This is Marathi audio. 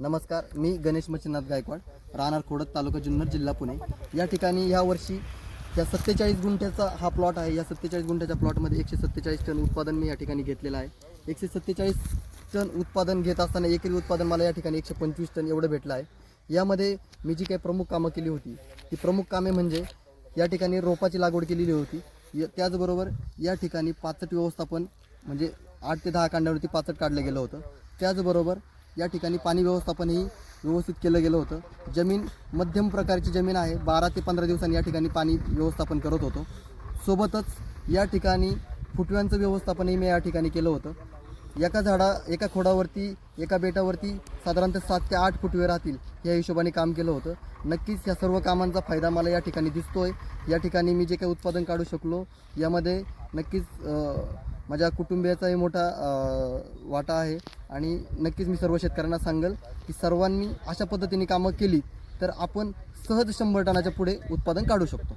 नमस्कार मी गणेश मच्छिनाथ गायकवाड राहणार खोडद तालुका जुन्नर जिल्हा पुणे. या ठिकाणी या वर्षी या सत्तेचाळीस गुंठ्याचा हा प्लॉट आहे. या सत्तेचाळीस गुंठ्याच्या प्लॉटमध्ये एकशे सत्तेचाळीस टन उत्पादन मी या ठिकाणी घेतलेलं आहे. एकशे सत्तेचाळीस टन उत्पादन घेत असताना एकरी उत्पादन मला या ठिकाणी एकशे पंचवीस टन एवढं भेटलं आहे. यामध्ये मी जी काही प्रमुख कामं केली होती ती प्रमुख कामे म्हणजे या ठिकाणी रोपाची लागवड केलेली होती. य- त्याचबरोबर या ठिकाणी पाचट व्यवस्थापन म्हणजे आठ ते दहा कांड्यावरती पाचट काढलं गेलं होतं. त्याचबरोबर या ठिकाणी पाणी व्यवस्थापनही व्यवस्थित केलं गेलं होतं. जमीन मध्यम प्रकारची जमीन आहे. बारा ते पंधरा दिवसांनी या ठिकाणी पाणी व्यवस्थापन करत होतो. सोबतच या ठिकाणी फुटव्यांचं व्यवस्थापनही मी या ठिकाणी केलं होतं. एका झाडा एका खोडावरती एका बेटावरती साधारणतः सात ते आठ फुटवे राहतील या हिशोबाने काम केलं होतं. नक्कीच या सर्व कामांचा फायदा मला या ठिकाणी दिसतो आहे या ठिकाणी मी जे काही उत्पादन काढू शकलो यामध्ये नक्कीच माझ्या कुटुंबियाचाही मोठा वाटा आहे आणि नक्कीच मी सर्व शेतकऱ्यांना सांगेल की सर्वांनी अशा पद्धतीने कामं केली तर आपण सहज शंभर टनाच्या पुढे उत्पादन काढू शकतो.